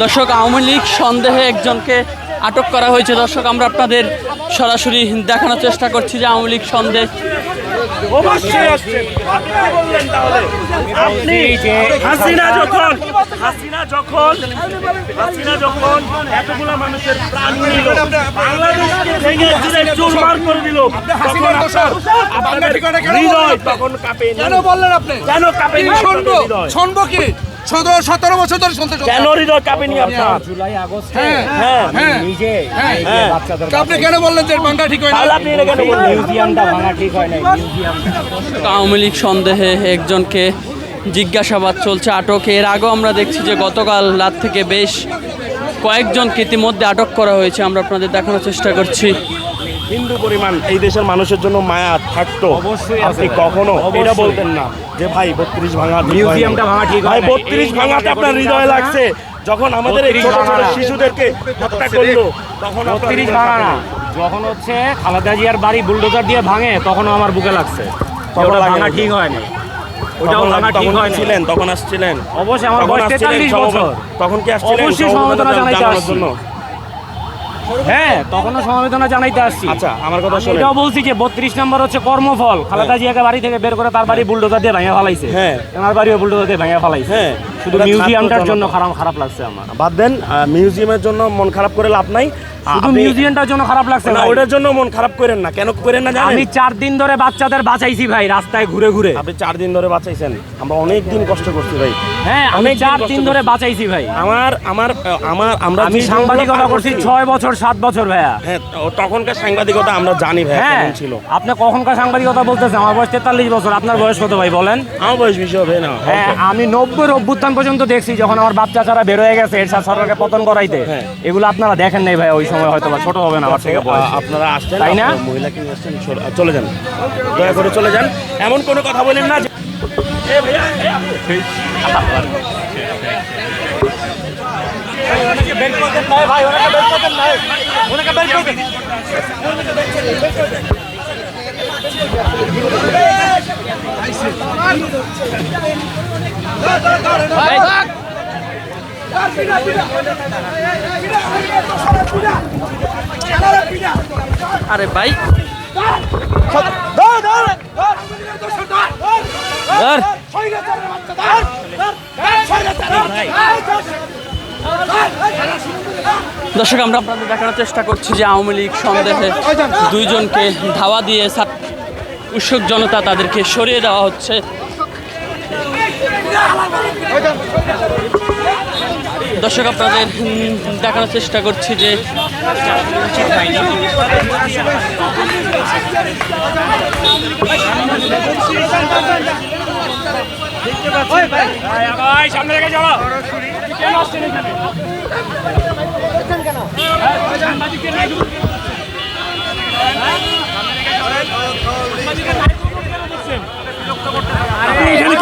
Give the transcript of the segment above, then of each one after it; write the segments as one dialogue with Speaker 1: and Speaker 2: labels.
Speaker 1: দর্শক আওয়ামী লীগ সন্দেহে একজনকে আটক করা হয়েছে। দর্শক আমরা আপনাদের সরাসরি দেখানোর চেষ্টা করছি যে আওয়ামী লীগ সন্দেহ
Speaker 2: অবশ্যই আসছেন বললেন তাহলে। আপনি হাসিনা যখন হাসিনা যখন হাসিনা যখন এতগুলা মানুষের প্রাণ নিল বাংলাদেশকে ভেঙে চুরে চুরমার করে দিল তখন আপনার হৃদয় তখন কাঁপে
Speaker 3: কেন বললেন আপনি?
Speaker 2: কেন কাঁপেনি
Speaker 3: শুনব? শুনব কি? সতেরো সতেরো বছর ধরে শুনতে
Speaker 2: কাঁপেনি আপনার?
Speaker 4: জুলাই আগস্টে
Speaker 3: হ্যাঁ
Speaker 2: হ্যাঁ
Speaker 3: হ্যাঁ
Speaker 4: নিজে
Speaker 3: হ্যাঁ।
Speaker 2: হ্যাঁ।
Speaker 4: বাচ্চাদের
Speaker 3: আপনি কেন বললেন যে বাংলা ঠিক হয় না?
Speaker 2: আপনি কেন বললেন
Speaker 4: মিউজিয়ামটা ভাঙা ঠিক হয় নাই মিউজিয়ামটা।
Speaker 1: আওয়ামী লীগ সন্দেহে একজনকে জিজ্ঞাসাবাদ চলছে আটক। এর আগেও আমরা দেখছি যে গতকাল রাত থেকে বেশ কয়েকজনকে ইতিমধ্যে আটক করা হয়েছে। আমরা আপনাদের দেখানোর চেষ্টা করছি।
Speaker 2: হিন্দু পরিমাণ এই দেশের মানুষের জন্য মায়া থাকতো।
Speaker 4: অবশ্যই
Speaker 2: আপনি কখনো এটা বলতেন না যে ভাই বত্রিশ ভাঙা।
Speaker 4: মিউজিয়ামটা ভাঙা ঠিক
Speaker 2: ভাই বত্রিশ ভাঙাতে আপনার হৃদয় লাগছে। যখন আমাদের এই ছোট ছোট শিশুদেরকে হত্যা করল তখন
Speaker 4: বত্রিশ ভাঙা না। যখন হচ্ছে খালেদা জিয়ার বাড়ি বুলডোজার দিয়ে ভাঙে তখনও আমার বুকে লাগছে।
Speaker 2: তখন
Speaker 4: ওটা ভাঙা ঠিক হয়নি ওটাও
Speaker 2: তখন-
Speaker 4: ভাঙা ঠিক
Speaker 2: তখন ছিলেন তখন আসছিলেন।
Speaker 4: অবশ্যই আমার বয়স তেতাল্লিশ বছর।
Speaker 2: তখন কি আসছিলেন
Speaker 4: অবশ্যই সমবেদনা জানাইতে
Speaker 2: জন্য?
Speaker 4: হ্যাঁ তখনও সমবেদনা জানাইতে আসছি।
Speaker 2: আচ্ছা আমার কথা শুনে
Speaker 4: এটাও বলছি যে বত্রিশ নম্বর হচ্ছে কর্মফল। খালেদা জিয়াকে বাড়ি থেকে বের করে তার বাড়ি বুলডোজার দিয়ে ভেঙে ফেলাইছে।
Speaker 2: হ্যাঁ।
Speaker 4: আমার বাড়িও বুলডোজার দিয়ে ভেঙে ফেলাইছে।
Speaker 2: হ্যাঁ।
Speaker 4: শুধু মিউজিয়ামটার জন্য খারাপ খারাপ লাগছে আমার।
Speaker 2: বাদ দেন মিউজিয়ামের জন্য মন খারাপ করে লাভ নাই।
Speaker 4: শুধু মিউজিয়ামটার জন্য খারাপ লাগছে
Speaker 2: না ওটার জন্য মন খারাপ করেন না। কেন করেন না জানেন?
Speaker 4: আমি চার দিন ধরে বাচ্চাদের বাঁচাইছি ভাই রাস্তায় ঘুরে ঘুরে।
Speaker 2: আপনি চার দিন ধরে বাঁচাইছেন। আমরা অনেক দিন কষ্ট করছি ভাই।
Speaker 4: হ্যাঁ আমি
Speaker 2: অনেক
Speaker 4: চার দিন ধরে বাঁচাইছি ভাই।
Speaker 2: আমার আমার আমার আমরা
Speaker 4: আমি সাংবাদিকতা করছি ছয় বছর সাত বছর ভাইয়া।
Speaker 2: হ্যাঁ তখনকার সাংবাদিকতা আমরা জানি ভাই
Speaker 4: হ্যাঁ
Speaker 2: কেমন ছিল।
Speaker 4: আপনি কখনকার সাংবাদিকতা বলতেছেন? আমার বয়স তেতাল্লিশ বছর। আপনার বয়স কত ভাই বলেন?
Speaker 2: আমার বয়স বেশি হবে না।
Speaker 4: হ্যাঁ আমি নব্বই অভ্যুত্থান পর্যন্ত দেখছি যখন আমার বাপ চাচারা বের হয়ে গেছে এরশাদ সরকারকে পতন করাইতে
Speaker 2: হ্যাঁ।
Speaker 4: এগুলো আপনারা দেখেন নাই ভাই ওই সময় হয়তো বা ছোট হবে না আমার থেকে
Speaker 2: আপনারা আসছেন
Speaker 4: তাই না?
Speaker 2: আপনারা মহিলাকে নিয়ে আসছেন চলে- যান দয়া করে চলে যান এমন কোনো কথা বলেন না যে- এ ভাইয়া, এ আপু।
Speaker 1: আরে ভাই। দর্শক, আমরা আপনাদের দেখানোর চেষ্টা করছি যে আওয়ামী লীগ সন্দেহে দুইজনকে ধাওয়া দিয়ে উৎসুক জনতা তাদেরকে সরিয়ে দেওয়া হচ্ছে। দর্শক আপনাদের দেখানোর চেষ্টা করছি যে
Speaker 4: আপনি এখানে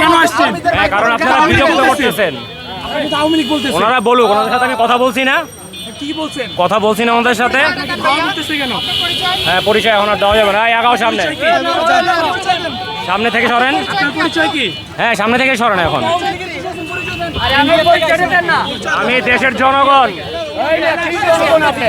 Speaker 4: কেন আসছেন? কারণ আপনারা বিরক্ত করতেছেন।
Speaker 3: আওয়ামী লীগ বলতেছে
Speaker 4: ওনারা বলুক ওনাদের সাথে আমি কথা বলছি না।
Speaker 3: কি বলছেন?
Speaker 4: কথা বলছি না ওনাদের সাথে। হ্যাঁ পরিচয় এখন আর দেওয়া যাবে না। এই আগাও সামনে। সামনে থেকে সরেন।
Speaker 3: পরিচয় কি?
Speaker 4: হ্যাঁ সামনে থেকে সরেন এখন। আমি দেশের জনগণ।
Speaker 3: আপনি।